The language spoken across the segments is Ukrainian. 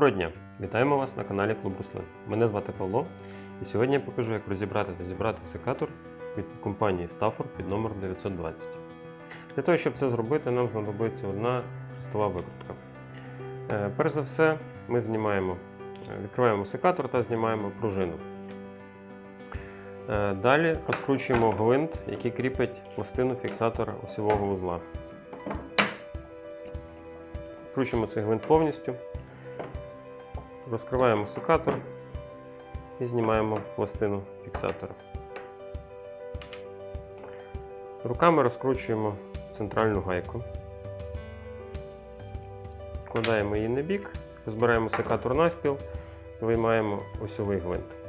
Доброго дня! Вітаємо вас на каналі Клуб Руслин. Мене звати Павло, і сьогодні я покажу, як розібрати та зібрати секатор від компанії Stafford під номером 920. Для того, щоб це зробити, нам знадобиться одна хрестова викрутка. Е, Перш за все, ми знімаємо, е, відкриваємо секатор та знімаємо пружину. Е, Далі розкручуємо гвинт, який кріпить пластину фіксатора осьового вузла. Вкручуємо цей гвинт повністю. Розкриваємо секатор і знімаємо пластину фіксатора. Руками розкручуємо центральну гайку. Вкладаємо її на бік, розбираємо секатор навпіл, виймаємо осьовий гвинт.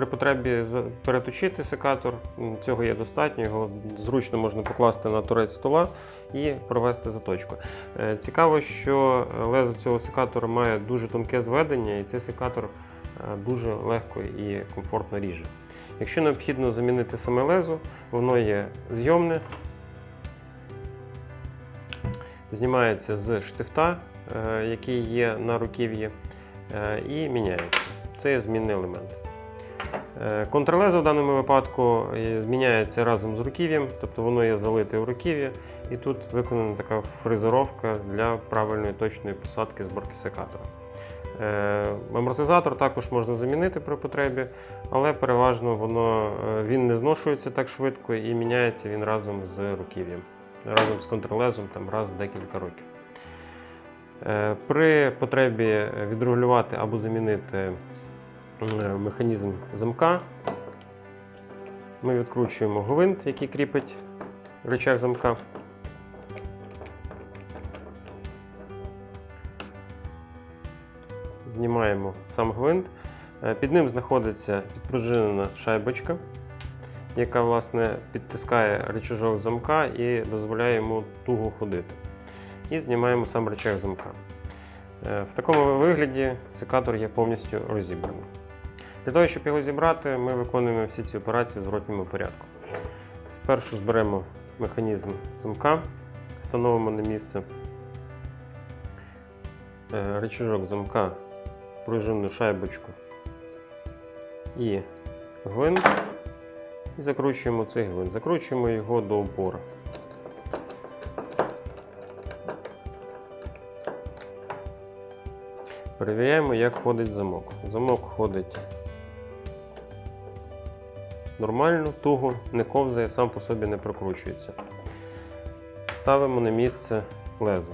При потребі переточити секатор, цього є достатньо, його зручно можна покласти на торець стола і провести заточку. Е, Цікаво, що лезо цього секатора має дуже тонке зведення, і цей секатор е, дуже легко і комфортно ріже. Якщо необхідно замінити саме лезо, воно є зйомне, знімається з штифта, е, який є на руків'ї, і міняється. Це є змінний елемент. Е, Контрлезо в даному випадку е, зміняється разом з руків'ям, тобто воно є залите у руків'я, і тут виконана така фрезеровка для правильної точної посадки зборки секатора. Е, Амортизатор також можна замінити при потребі, але переважно воно, він не зношується так швидко і міняється він разом з руків'ям, разом з контрлезом там, раз в декілька років. При потребі відрегулювати або замінити механізм замка, ми відкручуємо гвинт, який кріпить рычаг замка. Знімаємо сам гвинт. Е, Під ним знаходиться підпружинена шайбочка, яка власне підтискає рычажок замка і дозволяє йому туго ходити. І знімаємо сам рычаг замка. Е, В такому вигляді секатор є повністю розібраний. Для того, щоб його зібрати, ми виконуємо всі ці операції в зворотньому порядку. Спершу зберемо механізм замка, встановимо на місце е, рычажок замка, пружинну шайбочку і гвинт. І закручуємо цей гвинт. Закручуємо його до опора. Перевіряємо, як ходить замок. Замок ходить нормально, туго, не ковзає, сам по собі не прокручується. Ставимо на місце лезо.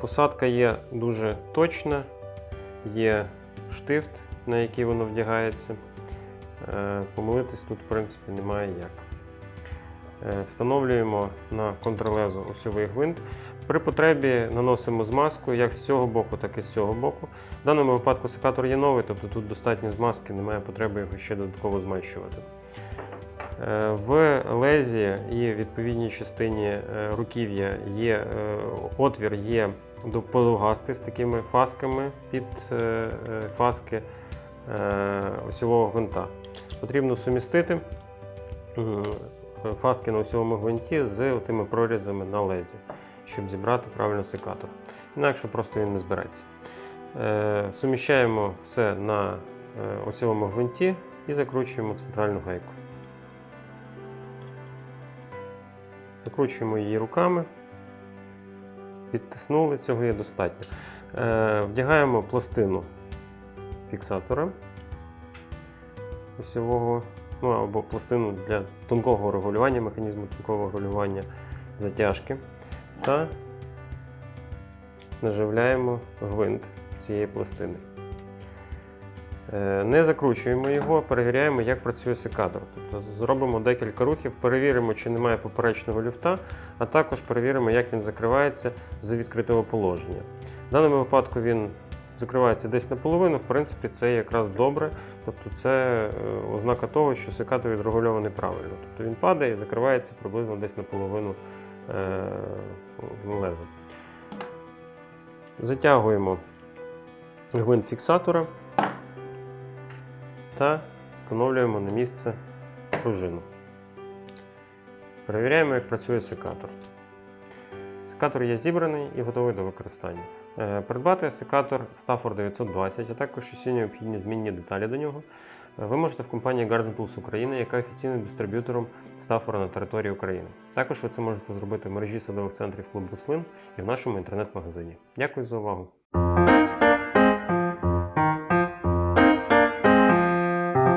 Посадка є дуже точна, є штифт, на який воно вдягається. Е, Помилитись тут, в принципі, немає як. Е, Встановлюємо на контрлезо осьовий гвинт. При потребі наносимо змазку як з цього боку, так і з цього боку. В даному випадку секатор є новий, тобто тут достатньо змазки, немає потреби його ще додатково змащувати. Е, В лезі і відповідній частині е, руків'я є е, отвір є до- подовгастий з такими фасками під фаски осьового гвинта. Потрібно сумістити фаски на осьовому гвинті з тими прорізами на лезі, щоб зібрати правильно секатор. Інакше просто він не збереться. Е, Суміщаємо все на е, осьовому гвинті і закручуємо центральну гайку. Закручуємо її руками, підтиснули, цього є достатньо. Е, Вдягаємо пластину фіксатора осьового, ну або пластину для тонкого регулювання, механізму тонкого регулювання затяжки та наживляємо гвинт цієї пластини. Е, Не закручуємо його, перевіряємо, як працює секатор. Тобто зробимо декілька рухів, перевіримо, чи немає поперечного люфта, а також перевіримо, як він закривається з відкритого положення. В даному випадку він закривається десь наполовину, в принципі, це якраз добре. Тобто це е, ознака того, що секатор відрегульований правильно. Тобто він падає і закривається приблизно десь наполовину леза. Затягуємо гвинт фіксатора та встановлюємо на місце пружину. Перевіряємо, як працює секатор. Секатор є зібраний і готовий до використання. Е, Придбати секатор Stafford 920, а також усі необхідні змінні деталі до нього. Ви можете в компанії Garden Tools України, яка офіційним дистриб'ютором стафора на території України. Також ви це можете зробити в мережі садових центрів клуб Руслин і в нашому інтернет-магазині. Дякую за увагу!